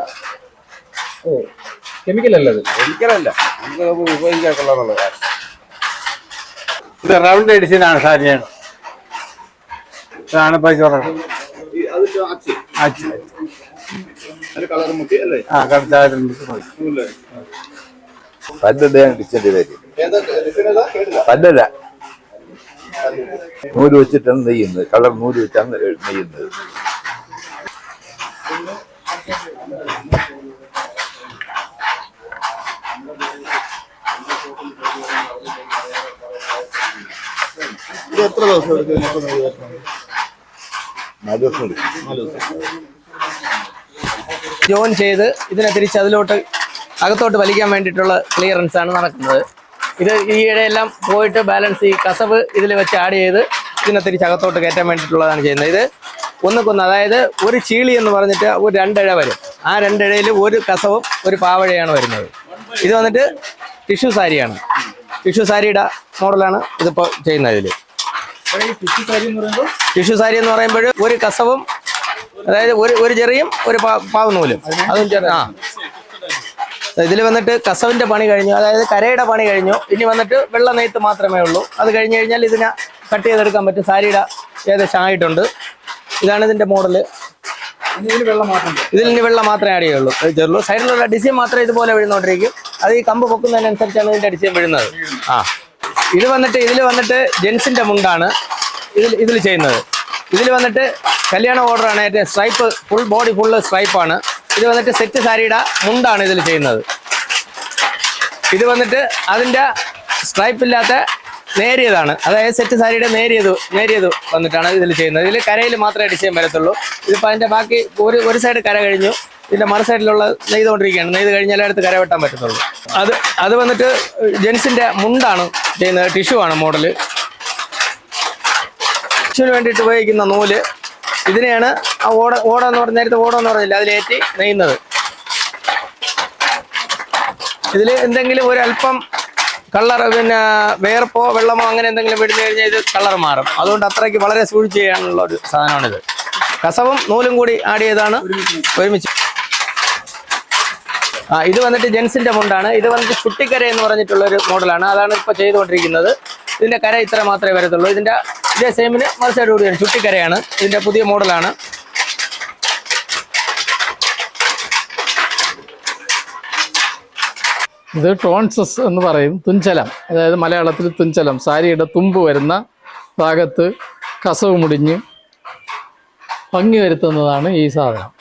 ഓ കെമിക്കൽ അല്ല അത് കെമിക്കലല്ല നമുക്ക് ഉപയോഗിക്കാൻ കാര്യം ഇത് റൗണ്ട് എഡിഷനാണ് സാരിയാണ് ഇതാണ് പൈസ പല്ലല്ല. നൂൽ വെച്ചിട്ടാണ് നെയ്യുന്നത്. കളർ നൂൽ വെച്ചാണ് നെയ്യുന്നത്. ഇത് എത്ര ദിവസം എടുക്കും ഇതിനൊക്കെ നെയ്യ് വെക്കണം? നാല് ദിവസം എടുക്കും. ജോയിൻ ചെയ്ത് ഇതിനെ തിരിച്ച് അതിലോട്ട് അകത്തോട്ട് വലിക്കാൻ വേണ്ടിയിട്ടുള്ള ക്ലിയറൻസ് ആണ് നടക്കുന്നത്. ഇത് ഈ എല്ലാം പോയിട്ട് ബാലൻസ് ഈ കസവ് ഇതിൽ വെച്ച് ആഡ് ചെയ്ത് ഇതിനെ തിരിച്ച് അകത്തോട്ട് കയറ്റാൻ വേണ്ടിയിട്ടുള്ളതാണ് ചെയ്യുന്നത്. ഇത് ഒന്നുക്കൊന്ന് അതായത് ഒരു ചീളി എന്ന് പറഞ്ഞിട്ട് ഒരു രണ്ടിഴ വരും. ആ രണ്ടിഴയിൽ ഒരു കസവും ഒരു പാവഴയാണ് വരുന്നത്. ഇത് വന്നിട്ട് ടിഷ്യൂ സാരിയാണ്. ടിഷ്യൂ സാരിയുടെ മോഡലാണ് ഇതിപ്പോൾ ചെയ്യുന്നത് ഇതിൽ ടിഷ്യൂ സാരി എന്ന് പറയുമ്പോൾ ഒരു കസവും അതായത് ഒരു ഒരു ചെറിയും ഒരു പാവ നൂലും. അതും ചെറിയ ആ. ഇതിൽ വന്നിട്ട് കസവിന്റെ പണി കഴിഞ്ഞു. അതായത് കരയുടെ പണി കഴിഞ്ഞു. ഇനി വന്നിട്ട് വെള്ള നെയ്ത്ത് മാത്രമേ ഉള്ളൂ. അത് കഴിഞ്ഞ് കഴിഞ്ഞാൽ ഇതിനെ കട്ട് ചെയ്തെടുക്കാൻ പറ്റും. സാരിയുടെ ഏകദേശം ആയിട്ടുണ്ട്. ഇതാണ് ഇതിന്റെ മോഡൽ. ഇതിൽ ഇനി വെള്ളം മാത്രമേ ആഡ് ചെയ്യുള്ളൂ. സൈഡിലുള്ള ഡിസൈൻ മാത്രമേ ഇതുപോലെ വീഴുന്നോണ്ടിരിക്കും അത് ഈ കമ്പ് പൊക്കുന്നതിനനുസരിച്ചാണ് ഇതിന്റെ ഡിസൈൻ വീഴുന്നത്. ആ. ഇത് വന്നിട്ട് ഇതിൽ വന്നിട്ട് ജെൻസിന്റെ മുണ്ടാണ് ഇതിൽ ഇതിൽ ചെയ്യുന്നത്. ഇതിൽ വന്നിട്ട് കല്യാണ ഓർഡറാണ് ഏറ്റവും സ്ട്രൈപ്പ് ഫുൾ ബോഡി ഫുള്ള് സ്ട്രൈപ്പാണ്. ഇത് വന്നിട്ട് സെറ്റ് സാരിയുടെ മുണ്ടാണ് ഇതിൽ ചെയ്യുന്നത്. ഇത് വന്നിട്ട് അതിന്റെ സ്ട്രൈപ്പ് ഇല്ലാത്ത നേരിയതാണ്. അതായത് സെറ്റ് സാരിയുടെ നേരിയത് നേരിയത് വന്നിട്ടാണ് ഇതിൽ ചെയ്യുന്നത്. ഇതിൽ കരയിൽ മാത്രമേ ഡിസൈൻ വരത്തുള്ളൂ. ഇതിപ്പോൾ അതിന്റെ ബാക്കി ഒരു ഒരു സൈഡ് കര കഴിഞ്ഞു. ഇതിന്റെ മറു സൈഡിലുള്ള നെയ്തുകൊണ്ടിരിക്കുകയാണ് നെയ്ത് കഴിഞ്ഞാലേ അടുത്ത് കര വെട്ടാൻ പറ്റത്തുള്ളൂ. അത് അത് വന്നിട്ട് ജെൻസിന്റെ മുണ്ടാണ് ചെയ്യുന്നത്. ടിഷ്യു ആണ് മോഡൽ. ടിഷ്യൂവിന് വേണ്ടിയിട്ട് ഉപയോഗിക്കുന്ന നൂൽ. ഇതിനെയാണ് ആ ഓട ഓട എന്ന് പറഞ്ഞ നേരത്തെ ഓടെന്ന് എന്ന് പറഞ്ഞില്ല അതിലേറ്റി നെയ്യുന്നത്. ഇതിൽ എന്തെങ്കിലും ഒരു അല്പം കളർ പിന്നെ വേർപ്പോ വെള്ളമോ അങ്ങനെ എന്തെങ്കിലും വിടുന്നു കഴിഞ്ഞാൽ ഇത് കളർ മാറും. അതുകൊണ്ട് അത്രയ്ക്ക് വളരെ സൂക്ഷിച്ച് ചെയ്യാനുള്ള ഒരു സാധനമാണിത്. കസവും നൂലും കൂടി ആഡ് ചെയ്താണ്. ഒരുമിച്ച്. ഇത് വന്നിട്ട് ജെൻസിന്റെ മുണ്ടാണ്. ഇത് വന്നിട്ട് ചുട്ടിക്കര എന്ന് പറഞ്ഞിട്ടുള്ള ഒരു മോഡലാണ്. അതാണ് ഇപ്പോൾ ചെയ്തുകൊണ്ടിരിക്കുന്നത്. ഇതിന്റെ കര ഇത്ര മാത്രമേ വരത്തുള്ളൂ. ഇതിന്റെ ഇതേ സെയിമിന് മറുസൈഡ് ചുട്ടിക്കരയാണ്. ഇതിന്റെ പുതിയ മോഡലാണ്. ഇത് ടോൺസസ് എന്ന് പറയും. തുഞ്ചലം. അതായത് മലയാളത്തിൽ തുഞ്ചലം. സാരിയുടെ തുമ്പ് വരുന്ന ഭാഗത്ത് കസവ് മുടിഞ്ഞ് ഭംഗി വരുത്തുന്നതാണ് ഈ സാധനം.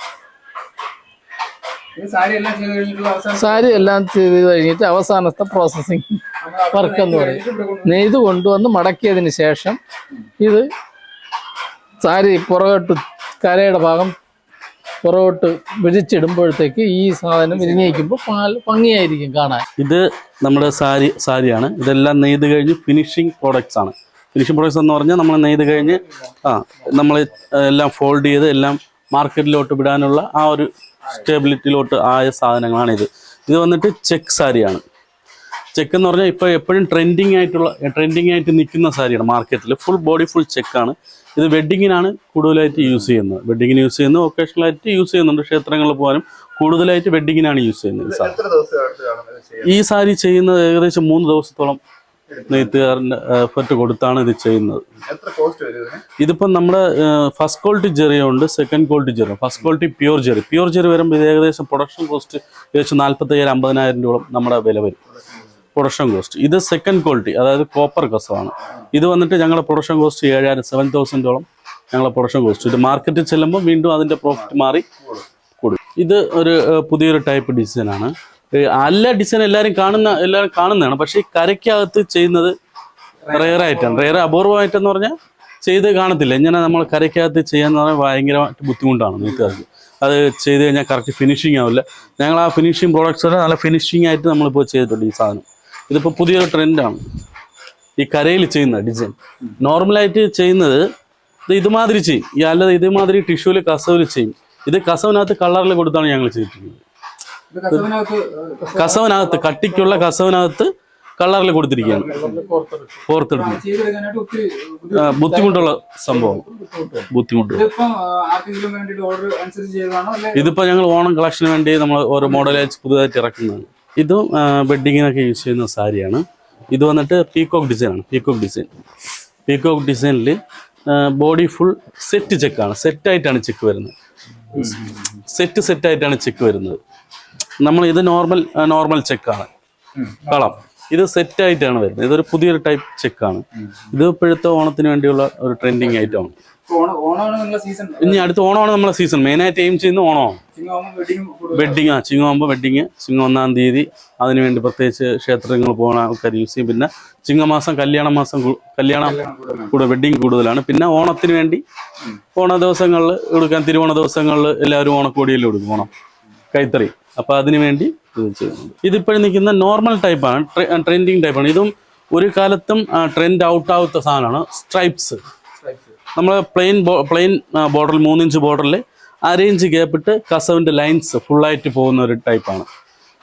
സാരി എല്ലാം ചെയ്ത് കഴിഞ്ഞിട്ടുള്ള അവസാനം സാരി എല്ലാം ചെയ്ത് കഴിഞ്ഞിട്ട് അവസാനത്തെ പ്രോസസ്സിങ് വർക്ക് എന്ന് പറയും. നെയ്ത് കൊണ്ടുവന്ന് മടക്കിയതിന് ശേഷം ഇത് സാരി പുറകോട്ട് കരയുടെ ഭാഗം പുറകോട്ട് വിരിച്ചിടുമ്പോഴത്തേക്ക് ഈ സാധനം വിരിഞ്ഞിരിക്കുമ്പോൾ പാൽ ഭംഗിയായിരിക്കും കാണാൻ. ഇത് നമ്മുടെ സാരി സാരിയാണ്. ഇതെല്ലാം നെയ്ത് കഴിഞ്ഞ് ഫിനിഷിങ് പ്രോഡക്റ്റ്സ് ആണ്. ഫിനിഷിംഗ് പ്രോഡക്ട്സ് എന്ന് പറഞ്ഞാൽ നമ്മൾ നെയ്ത് കഴിഞ്ഞ് ആ നമ്മൾ എല്ലാം ഫോൾഡ് ചെയ്ത് എല്ലാം മാർക്കറ്റിലോട്ട് വിടാനുള്ള ആ ഒരു സ്റ്റെബിലിറ്റിയിലോട്ട് ആയ സാധനങ്ങളാണ് ഇത് ഇത് വന്നിട്ട് ചെക്ക് സാരിയാണ്. ചെക്ക് എന്ന് പറഞ്ഞാൽ ഇപ്പോൾ എപ്പോഴും ട്രെൻഡിങ് ആയിട്ടുള്ള ട്രെൻഡിങ് ആയിട്ട് നിൽക്കുന്ന സാരിയാണ് മാർക്കറ്റിൽ ഫുൾ ബോഡി ഫുൾ ചെക്കാണ് ഇത് വെഡ്ഡിങ്ങിനാണ് കൂടുതലായിട്ട് യൂസ് ചെയ്യുന്നത്. വെഡ്ഡിങ്ങിന് യൂസ് ചെയ്യുന്നത് ഒക്കേഷണലായിട്ട് യൂസ് ചെയ്യുന്നുണ്ട്. ക്ഷേത്രങ്ങളിൽ പോകാനും കൂടുതലായിട്ട് വെഡ്ഡിങ്ങിനാണ് യൂസ് ചെയ്യുന്നത് ഈ സാരി ചെയ്യുന്നത് ഏകദേശം മൂന്ന് ദിവസത്തോളം നെയ്ത്തുകാരന്റെ എഫർട്ട് കൊടുത്താണ് ഇത് ചെയ്യുന്നത്. ഇതിപ്പം നമ്മുടെ ഫസ്റ്റ് ക്വാളിറ്റി ചെറിയ ഉണ്ട് second quality zari first quality pure zari. Pure zari വരുമ്പോൾ ഇത് ഏകദേശം പ്രൊഡക്ഷൻ കോസ്റ്റ് ഏകദേശം നാൽപ്പത്തയ്യായിരം അമ്പതിനായിരം രൂപ നമ്മുടെ വില വരും. പ്രൊഡക്ഷൻ കോസ്റ്റ് ഇത് സെക്കൻഡ് ക്വാളിറ്റി അതായത് കോപ്പർ കസവാണ്. ഇത് വന്നിട്ട് ഞങ്ങളുടെ പ്രൊഡക്ഷൻ കോസ്റ്റ് ഏഴായിരം സെവൻ തൗസൻഡോളം ഞങ്ങളുടെ പ്രൊഡക്ഷൻ കോസ്റ്റ് ഇത് മാർക്കറ്റിൽ ചെല്ലുമ്പോൾ വീണ്ടും അതിന്റെ പ്രോഫിറ്റ് മാറി കൂടും. ഇത് ഒരു പുതിയൊരു ടൈപ്പ് ഡിസൈനാണ് എല്ലാ ഡിസൈൻ എല്ലാവരും കാണുന്ന എല്ലാവരും കാണുന്നതാണ്. പക്ഷേ ഈ കരയ്ക്കകത്ത് ചെയ്യുന്നത് റെയർ ആയിട്ടാണ്. റെയർ അപൂർവമായിട്ടെന്ന് പറഞ്ഞാൽ ചെയ്ത് കാണത്തില്ല. ഇങ്ങനെ നമ്മൾ കരയ്ക്കകത്ത് ചെയ്യാന്ന് പറഞ്ഞാൽ ഭയങ്കരമായിട്ട് ബുദ്ധിമുട്ടാണ് നെയ്ത്തുകാർക്ക് അത് ചെയ്ത് കഴിഞ്ഞാൽ കറക്റ്റ് ഫിനിഷിംഗ് ആവില്ല. ഞങ്ങൾ ആ ഫിനിഷിംഗ് പ്രോഡക്ട്സ് നല്ല ഫിനിഷിംഗ് ആയിട്ട് നമ്മളിപ്പോൾ ചെയ്തിട്ടുണ്ട് ഈ സാധനം. ഇതിപ്പോൾ പുതിയൊരു ട്രെൻഡാണ് ഈ കരയിൽ ചെയ്യുന്ന ഡിസൈൻ നോർമലായിട്ട് ചെയ്യുന്നത് ഇത് ഇതുമാതിരി ചെയ്യും. അല്ലാതെ ഇതുമാതിരി ടിഷ്യൂൽ കസവിൽ ചെയ്യും. ഇത് കസവിനകത്ത് കളറിൽ കൊടുത്താണ് ഞങ്ങൾ ഇത് കസവിനകത്ത് കട്ടിക്കുള്ള കസവനകത്ത് കളറിൽ കൊടുത്തിരിക്കുകയാണ്. ഓർത്തെടുക്കും ബുദ്ധിമുട്ടുള്ള സംഭവം. ബുദ്ധിമുട്ട്. ഇതിപ്പോ ഞങ്ങൾ ഓണം കളക്ഷന് വേണ്ടി നമ്മൾ ഓരോ മോഡലായിട്ട് പുതുതായിട്ട് ഇറക്കുന്നതാണ്. ഇതും വെഡ്ഡിങ്ങിനൊക്കെ യൂസ് ചെയ്യുന്ന സാരിയാണ്. ഇത് വന്നിട്ട് പീകോക്ക് ഡിസൈനാണ് പീകോക്ക് ഡിസൈൻ പീകോക്ക് ഡിസൈനിൽ ബോഡി ഫുൾ സെറ്റ് ചെക്കാണ് സെറ്റായിട്ടാണ് ചെക്ക് വരുന്നത്. സെറ്റ് സെറ്റായിട്ടാണ് ചെക്ക് വരുന്നത്. നമ്മൾ ഇത് നോർമൽ നോർമൽ ചെക്കാണ് കളം. ഇത് സെറ്റ് ആയിട്ടാണ് വരുന്നത്. ഇതൊരു പുതിയൊരു ടൈപ്പ് ചെക്കാണ് ഇത് ഇപ്പോഴത്തെ ഓണത്തിന് വേണ്ടിയുള്ള ഒരു ട്രെൻഡിങ് ഐറ്റമാണ് ഇനി അടുത്ത ഓണമാണ് നമ്മളെ സീസൺ മെയിനായിട്ട് എയിം ചെയ്യുന്ന ഓണമാണ്. വെഡിങ് വെഡ്ഡിങ് ആ ചിങ്ങമാകുമ്പോൾ വെഡ്ഡിങ് ചിങ്ങം ഒന്നാം തീയതി അതിനുവേണ്ടി പ്രത്യേകിച്ച് ക്ഷേത്രങ്ങൾ പോകുന്ന ആൾക്കാർ യൂസ് ചെയ്യും. പിന്നെ ചിങ്ങമാസം കല്യാണ മാസം കല്യാണം കൂടെ വെഡ്ഡിങ് കൂടുതലാണ്. പിന്നെ ഓണത്തിന് വേണ്ടി ഓണ ദിവസങ്ങളിൽ എടുക്കാൻ തിരുവോണ ദിവസങ്ങളിൽ എല്ലാവരും ഓണക്കോടിയിൽ എടുക്കും ഓണം. കൈത്തറി. അപ്പോൾ അതിനു വേണ്ടി ഇത് ചെയ്യുന്നുണ്ട് ഇതിപ്പോഴും നിൽക്കുന്ന നോർമൽ ടൈപ്പാണ് ട്രെൻഡിങ് ടൈപ്പാണ് ഇതും ഒരു കാലത്തും ട്രെൻഡ് ഔട്ട് ആവാത്ത സാധനമാണ് സ്ട്രൈപ്സ് നമ്മൾ പ്ലെയിൻ പ്ലെയിൻ ബോർഡറിൽ മൂന്നിഞ്ച് ബോർഡറിൽ അരയിഞ്ച് ഗ്യാപ്പിട്ട് കസവിന്റെ ലൈൻസ് ഫുള്ളായിട്ട് പോകുന്ന ഒരു ടൈപ്പാണ്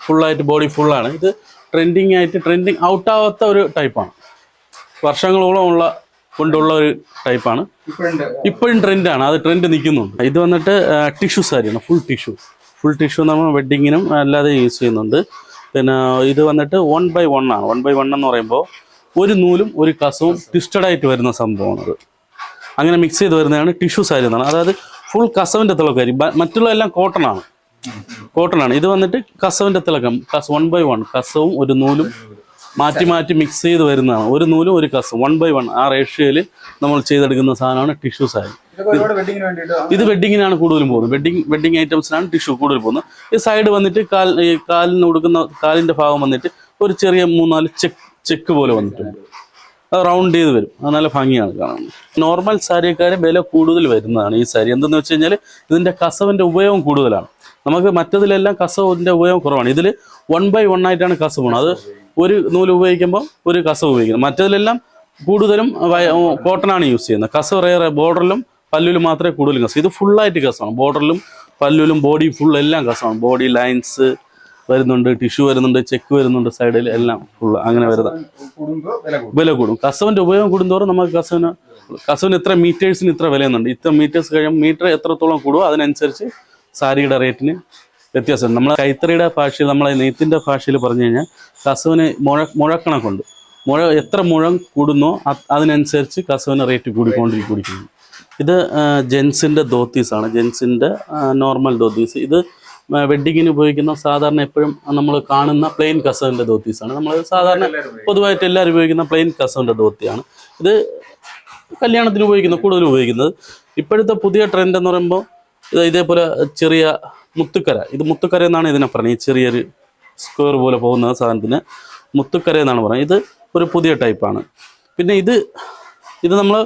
ഫുള്ളായിട്ട് ബോഡി ഫുള്ളാണ് ഇത് ട്രെൻഡിങ് ആയിട്ട് ട്രെൻഡിങ് ഔട്ട് ആവാത്ത ഒരു ടൈപ്പാണ് വർഷങ്ങളോളം ഉള്ള കൊണ്ടുള്ള ഒരു ടൈപ്പാണ് ഇപ്പോഴും ട്രെൻഡാണ് അത് ട്രെൻഡ് നിൽക്കുന്നുണ്ട്. ഇത് വന്നിട്ട് ടിഷ്യൂ സാരിയാണ് ഫുൾ ടിഷ്യൂ ഫുൾ ടിഷ്യൂ നമ്മൾ വെഡ്ഡിങ്ങിനും അല്ലാതെ യൂസ് ചെയ്യുന്നുണ്ട്. പിന്നെ ഇത് വന്നിട്ട് വൺ ബൈ വൺ ആണ്. വൺ ബൈ വൺ എന്ന് പറയുമ്പോൾ ഒരു നൂലും ഒരു കസവും ട്വിസ്റ്റഡ് ആയിട്ട് വരുന്ന സംഭവമാണത് അങ്ങനെ മിക്സ് ചെയ്ത് വരുന്നതാണ് ടിഷ്യൂ സാരി എന്നാണ്. അതായത് ഫുൾ കസവിന്റെ തിളക്കാരി മറ്റുള്ള എല്ലാം കോട്ടൺ ആണ്. കോട്ടൺ ആണ്. ഇത് വന്നിട്ട് കസവിന്റെ തിളക്കം. കസ് വൺ ബൈ വൺ കസവും ഒരു നൂലും മാറ്റി മാറ്റി മിക്സ് ചെയ്ത് വരുന്നതാണ്. ഒരു നൂലും ഒരു കസവും. വൺ ബൈ വൺ ആ റേഷ്യോയിൽ നമ്മൾ ചെയ്തെടുക്കുന്ന സാധനമാണ് ടിഷ്യൂ സാരി ഇത് വെഡിങ്ങിനാണ് കൂടുതലും പോകുന്നത്. വെഡിങ് വെഡിങ് ഐറ്റംസിനാണ് ടിഷ്യൂ കൂടുതൽ പോകുന്നത്. ഈ സൈഡ് വന്നിട്ട് കാൽ ഈ കാലിന് കൊടുക്കുന്ന കാലിന്റെ ഭാഗം വന്നിട്ട് ഒരു ചെറിയ മൂന്നാൽ ചെക്ക് ചെക്ക് പോലെ വന്നിട്ടുണ്ട് അത് റൗണ്ട് ചെയ്ത് വരും. അത് നല്ല ഭംഗിയാണ് കാണാൻ. നോർമൽ സാരിക്കാരും വില കൂടുതൽ വരുന്നതാണ് ഈ സാരി. എന്തെന്ന് വെച്ച് കഴിഞ്ഞാൽ ഇതിന്റെ കസവിന്റെ ഉപയോഗം കൂടുതലാണ്. നമുക്ക് മറ്റതിലെല്ലാം കസവിന്റെ ഉപയോഗം കുറവാണ്. ഇതിൽ വൺ ബൈ വൺ ആയിട്ടാണ് കസവ് അത് ഒരു നൂൽ ഉപയോഗിക്കുമ്പോൾ ഒരു കസവ് ഉപയോഗിക്കുന്നത് മറ്റതിലെല്ലാം കൂടുതലും കോട്ടൺ ആണ് യൂസ് ചെയ്യുന്നത്. കസവ് റേറെ ബോർഡറിലും പല്ലിലും മാത്രമേ കൂടുതലും കസവ് ഇത് ഫുള്ളായിട്ട് കസമാണ്. ബോർഡറിലും പല്ലുവിലും ബോഡി ഫുൾ എല്ലാം കസമാണ്. ബോഡി ലൈൻസ് വരുന്നുണ്ട് ടിഷ്യൂ വരുന്നുണ്ട് ചെക്ക് വരുന്നുണ്ട് സൈഡിൽ എല്ലാം ഫുൾ അങ്ങനെ വരുന്നത് വില കൂടും. കസവിന്റെ ഉപയോഗം കൂടുന്നതോറും നമുക്ക് കസവിന് കസവിന് ഇത്ര മീറ്റേഴ്സിന് ഇത്ര വിലയുന്നുണ്ട്. ഇത്ര മീറ്റേഴ്സ് കഴിയുമ്പോൾ മീറ്റർ എത്രത്തോളം കൂടുമോ അതിനനുസരിച്ച് സാരിയുടെ റേറ്റിന് വ്യത്യാസമുണ്ട്. നമ്മളെ കൈത്തറിയുടെ ഭാഷയിൽ നമ്മളെ നെയ്ത്തിന്റെ ഭാഷയിൽ പറഞ്ഞു കഴിഞ്ഞാൽ കസവിന് മുഴ മുഴക്കണക്കുണ്ട്. മുഴ എത്ര മുഴം കൂടുന്നോ അതിനനുസരിച്ച് കസവിന് റേറ്റ് കൂടിക്കൊണ്ടിരിക്കുന്നു. ഇത് ജെൻസിന്റെ ധോത്തീസാണ്. ജെൻസിന്റെ നോർമൽ ധോത്തീസ്. ഇത് വെഡ്ഡിങ്ങിന് ഉപയോഗിക്കുന്ന സാധാരണ എപ്പോഴും നമ്മൾ കാണുന്ന പ്ലെയിൻ കസവിന്റെ ധോത്തീസാണ്. നമ്മൾ സാധാരണ പൊതുവായിട്ട് എല്ലാവരും ഉപയോഗിക്കുന്ന പ്ലെയിൻ കസവിന്റെ ധോത്തിയാണ്. ഇത് കല്യാണത്തിന് ഉപയോഗിക്കുന്നത് കൂടുതൽ ഉപയോഗിക്കുന്നത്. ഇപ്പോഴത്തെ പുതിയ ട്രെൻഡ് എന്ന് പറയുമ്പോൾ ഇത് ഇതേപോലെ ചെറിയ മുത്തുക്കര. ഇത് മുത്തുക്കര എന്നാണ് ഇതിനെ പറയുന്നത്. ഈ ചെറിയൊരു സ്ക്വയർ പോലെ പോകുന്ന സാധനത്തിന് മുത്തുക്കര എന്നാണ് പറയുന്നത്. ഇത് ഒരു പുതിയ ടൈപ്പാണ്. പിന്നെ ഇത് ഇത് നമ്മൾ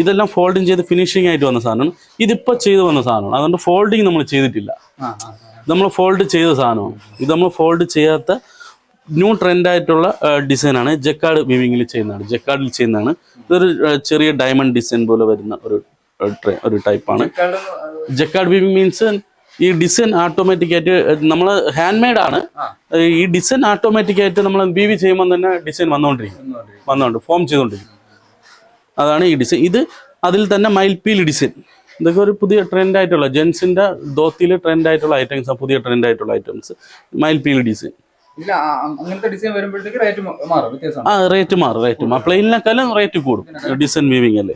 ഇതെല്ലാം ഫോൾഡിങ് ചെയ്ത് ഫിനിഷിംഗ് ആയിട്ട് വന്ന സാധനമാണ് ഇതിപ്പോൾ ചെയ്ത് വന്ന സാധനമാണ്. അതുകൊണ്ട് ഫോൾഡിങ് നമ്മൾ ചെയ്തിട്ടില്ല. നമ്മൾ ഫോൾഡ് ചെയ്ത സാധനമാണ്. ഇത് നമ്മൾ ഫോൾഡ് ചെയ്യാത്ത ന്യൂ ട്രെൻഡ് ആയിട്ടുള്ള ഡിസൈനാണ് ജക്കാർഡ് വിവിങ്ങിൽ ചെയ്യുന്നതാണ്. ജക്കാർഡിൽ ചെയ്യുന്നതാണ്. ഇതൊരു ചെറിയ ഡയമണ്ട് ഡിസൈൻ പോലെ വരുന്ന ഒരു ഒരു ടൈപ്പാണ് ജക്കാർഡ് വിവിങ് മീൻസ് ഈ ഡിസൈൻ ഓട്ടോമാറ്റിക് ആയിട്ട് നമ്മൾ ഹാൻഡ് മെയ്ഡ് ആണ്. ഈ ഡിസൈൻ ഓട്ടോമാറ്റിക് ആയിട്ട് നമ്മൾ ബി വി ചെയ്യുമ്പോൾ തന്നെ ഡിസൈൻ വന്നുകൊണ്ടിരിക്കും വന്നുകൊണ്ട് ഫോം ചെയ്തുകൊണ്ടിരിക്കും അതാണ് ഈ ഡിസൈൻ ഇത് അതിൽ തന്നെ മയിൽപ്പീൽ ഡിസൈൻ ഇതൊക്കെ ഒരു പുതിയ ട്രെൻഡ് ആയിട്ടുള്ള ജെൻസിന്റെ ധോത്തിയിൽ ട്രെൻഡ് ആയിട്ടുള്ള ഐറ്റംസ് പുതിയ ട്രെൻഡ് ആയിട്ടുള്ള ഐറ്റംസ് മയിൽപ്പീൽ ഡിസൈൻ ആ, റേറ്റ് മാറും റേറ്റ് മാറും പ്ലെയിനിനേക്കാളും റേറ്റ് കൂടും. ഡിസൈൻ വീവിങ് ടിഷ്യൂ അല്ലേ?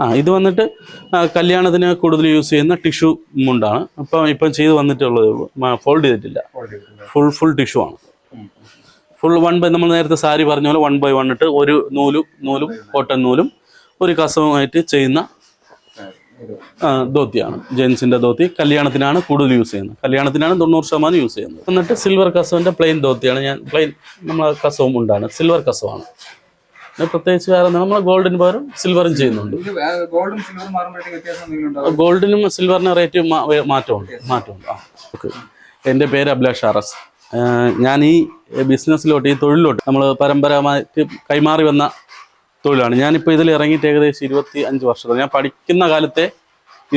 ആ ഇത് വന്നിട്ട് കല്യാണത്തിന് കൂടുതൽ യൂസ് ചെയ്യുന്ന ടിഷ്യു മുണ്ടാണ്. അപ്പം ഇപ്പം ചെയ്ത് വന്നിട്ടുള്ളത് ഫോൾഡ് ചെയ്തിട്ടില്ല. ഫുൾ ഫുൾ ടിഷ്യു ആണ്. ഫുൾ വൺ ബൈ നമ്മൾ നേരത്തെ സാരി പറഞ്ഞ പോലെ വൺ ബൈ വൺ ഇട്ട് ഒരു നൂലും നൂലും കോട്ടൺ നൂലും ഒരു കസവുമായിട്ട് ചെയ്യുന്ന ധോത്തിയാണ്. ജെൻസിന്റെ ധോത്തി. കല്യാണത്തിനാണ് കൂടുതൽ യൂസ് ചെയ്യുന്നത്. കല്യാണത്തിനാണ് തൊണ്ണൂറ് ശതമാനം യൂസ് ചെയ്യുന്നത്. എന്നിട്ട് സിൽവർ കസവിന്റെ പ്ലെയിൻ ധോത്തിയാണ് ഞാൻ പ്ലെയിൻ നമ്മളെ കസവും ഉണ്ടാണ്. സിൽവർ കസവാണ്. പ്രത്യേകിച്ച് വേറെ നമ്മൾ ഗോൾഡിന് പകരം സിൽവറും ചെയ്യുന്നുണ്ട്. ഗോൾഡിനും സിൽവറിന് റേറ്റ് മാറ്റമുണ്ട്. മാറ്റമുണ്ട്. ആ ഓക്കെ. എന്റെ പേര് അഭിലാഷ് ആറസ് ഞാൻ ഈ ബിസിനസ്സിലോട്ട് ഈ തൊഴിലിലോട്ട് നമ്മൾ പരമ്പരമായിട്ട് കൈമാറി വന്ന തൊഴിലാണ്. ഞാനിപ്പോൾ ഇതിൽ ഇറങ്ങിയിട്ട് ഏകദേശം ഇരുപത്തി അഞ്ച് വർഷം ഞാൻ പഠിക്കുന്ന കാലത്തെ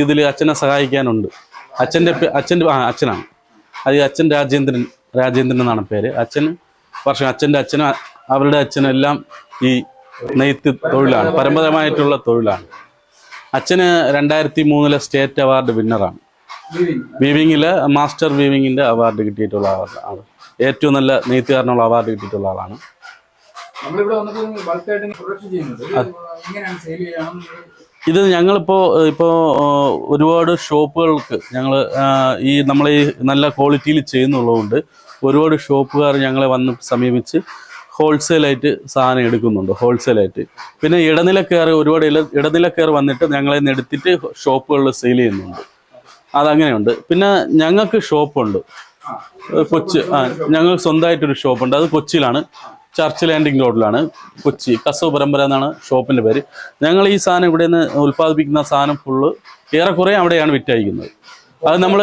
ഇതിൽ അച്ഛനെ സഹായിക്കാനുണ്ട്. അച്ഛന്റെ അച്ഛന്റെ ആ അച്ഛനാണ്. അത് അച്ഛൻ രാജേന്ദ്രൻ രാജേന്ദ്രൻ എന്നാണ് പേര്. അച്ഛൻ വർഷം അച്ഛന്റെ അച്ഛനും അവരുടെ അച്ഛനും എല്ലാം ഈ നെയ്ത്ത് തൊഴിലാണ്. പരമ്പരാമായിട്ടുള്ള തൊഴിലാണ്. അച്ഛന് രണ്ടായിരത്തി മൂന്നിലെ സ്റ്റേറ്റ് അവാർഡ് വിന്നറാണ്. വീവിങ്ങിൽ മാസ്റ്റർ വീവിങ്ങിന്റെ അവാർഡ് കിട്ടിയിട്ടുള്ള ആളാണ്. ആൾ ഏറ്റവും നല്ല നെയ്ത്തുകാരനുള്ള അവാർഡ് കിട്ടിയിട്ടുള്ള ആളാണ്. ഇത് ഞങ്ങളിപ്പോൾ ഇപ്പോൾ ഒരുപാട് ഷോപ്പുകൾക്ക് ഞങ്ങൾ ഈ നമ്മൾ ഈ നല്ല ക്വാളിറ്റിയിൽ ചെയ്യുന്നുള്ളതുകൊണ്ട് ഒരുപാട് ഷോപ്പുകാർ ഞങ്ങളെ വന്ന് സമീപിച്ച് ഹോൾസെയിലായിട്ട് സാധനം എടുക്കുന്നുണ്ട് ഹോൾസെയിലായിട്ട് പിന്നെ ഇടനിലക്കാർ ഒരുപാട് ഇട ഇടനിലക്കാർ വന്നിട്ട് ഞങ്ങളെ നിന്ന് എടുത്തിട്ട് ഷോപ്പുകളിൽ സെയിൽ ചെയ്യുന്നുണ്ട്. അതങ്ങനെയുണ്ട്. പിന്നെ ഞങ്ങൾക്ക് ഷോപ്പുണ്ട്. കൊച്ചി ആ ഞങ്ങൾ സ്വന്തമായിട്ടൊരു ഷോപ്പുണ്ട്. അത് കൊച്ചിയിലാണ്. ചർച്ച് ലാൻഡിംഗ് റോഡിലാണ് കൊച്ചി കസവ് പരമ്പര എന്നാണ് ഷോപ്പിന്റെ പേര്. ഞങ്ങൾ ഈ സാധനം ഇവിടെ നിന്ന് ഉൽപ്പാദിപ്പിക്കുന്ന സാധനം ഫുള്ള് ഏറെക്കുറെ അവിടെയാണ് വിറ്റഴിക്കുന്നത്. അത് നമ്മൾ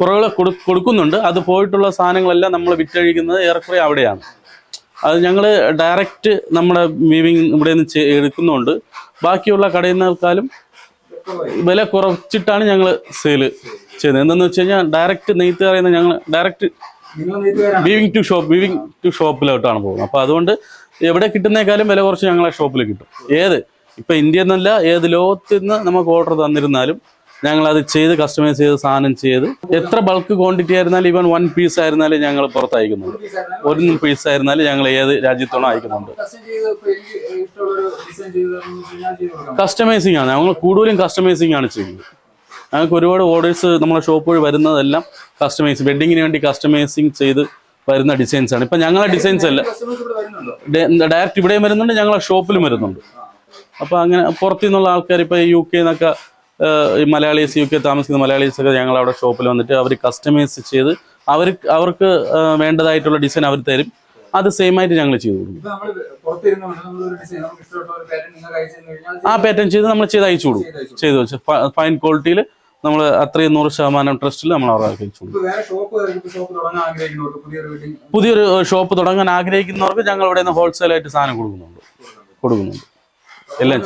പുറകളെ കൊടു കൊടുക്കുന്നുണ്ട്. അത് പോയിട്ടുള്ള സാധനങ്ങളെല്ലാം നമ്മൾ വിറ്റഴിക്കുന്നത് ഏറെക്കുറെ അവിടെയാണ്. അത് ഞങ്ങൾ ഡയറക്റ്റ് നമ്മുടെ മീവിങ് ഇവിടെ നിന്ന് എടുക്കുന്നുണ്ട്. ബാക്കിയുള്ള കടയിൽ നിന്നേക്കാളും വില കുറച്ചിട്ടാണ് ഞങ്ങൾ സെയിൽ ചെയ്യുന്നത്. എന്തെന്ന് വെച്ച് കഴിഞ്ഞാൽ ഡയറക്റ്റ് നെയ്ത്ത് പറയുന്ന ഞങ്ങൾ direct weaving to shop weaving to ഷോപ്പിലോട്ടാണ് പോകുന്നത്. അപ്പോൾ അതുകൊണ്ട് എവിടെ കിട്ടുന്നേക്കാളും വില കുറച്ച് ഞങ്ങളെ ഷോപ്പിൽ കിട്ടും. ഏത്? ഇപ്പം ഇന്ത്യ എന്നല്ല ഏത് ലോകത്തിൽ നിന്ന് നമുക്ക് ഓർഡർ തന്നിരുന്നാലും ഞങ്ങൾ അത് ചെയ്ത് കസ്റ്റമൈസ് ചെയ്ത് സാധനം ചെയ്ത് എത്ര ബൾക്ക് ക്വാണ്ടിറ്റി ആയിരുന്നാലും ഈവൻ വൺ പീസ് ആയിരുന്നാലും ഞങ്ങൾ പുറത്തയക്കുന്നുണ്ട്. ഒരു പീസ് ആയിരുന്നാലും ഞങ്ങൾ ഏത് രാജ്യത്തോളം അയക്കുന്നുണ്ട്. കസ്റ്റമൈസിങ് ആണ്. ഞങ്ങൾ കൂടുതലും കസ്റ്റമൈസിങ് ആണ് ചെയ്യുന്നത്. ഞങ്ങൾക്ക് ഒരുപാട് ഓർഡേഴ്സ് നമ്മുടെ ഷോപ്പ് വഴി വരുന്നതെല്ലാം കസ്റ്റമൈസ് വെഡിങ്ങിന് വേണ്ടി കസ്റ്റമൈസിങ് ചെയ്ത് വരുന്ന ഡിസൈൻസ് ആണ്. ഇപ്പം ഞങ്ങളുടെ ഡിസൈൻസ് അല്ല. ഡയറക്റ്റ് ഇവിടെയും വരുന്നുണ്ട് ഞങ്ങളുടെ ഷോപ്പിലും വരുന്നുണ്ട്. അപ്പോൾ അങ്ങനെ പുറത്തു നിന്നുള്ള ആൾക്കാർ ഇപ്പൊ യു കെ നിന്നൊക്കെ ഈ മലയാളീസ് യു കെ താമസിക്കുന്ന മലയാളീസൊക്കെ ഞങ്ങൾ അവിടെ ഷോപ്പിൽ വന്നിട്ട് അവർ കസ്റ്റമൈസ് ചെയ്ത് അവർ അവർക്ക് വേണ്ടതായിട്ടുള്ള ഡിസൈൻ അവർ തരും. അത് സെയിം ആയിട്ട് ഞങ്ങൾ ചെയ്തു കൊടുക്കും. ആ പാറ്റേൺ ചെയ്ത് നമ്മൾ ചെയ്ത് അയച്ചു കൊടുക്കും. ചെയ്ത് വെച്ച് ഫൈൻ ക്വാളിറ്റിയിൽ നമ്മൾ അത്രയും നൂറ് ശതമാനം ട്രസ്റ്റിൽ നമ്മൾ അവർക്ക് അയച്ചു കൊടുക്കും. പുതിയൊരു ഷോപ്പ് തുടങ്ങാൻ ആഗ്രഹിക്കുന്നവർക്ക് ഞങ്ങൾ ഇവിടെ നിന്ന് ഹോൾസെയിലായിട്ട് സാധനം കൊടുക്കുന്നുണ്ട്. കൊടുക്കുന്നുണ്ട്. എല്ലാം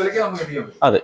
അതെ.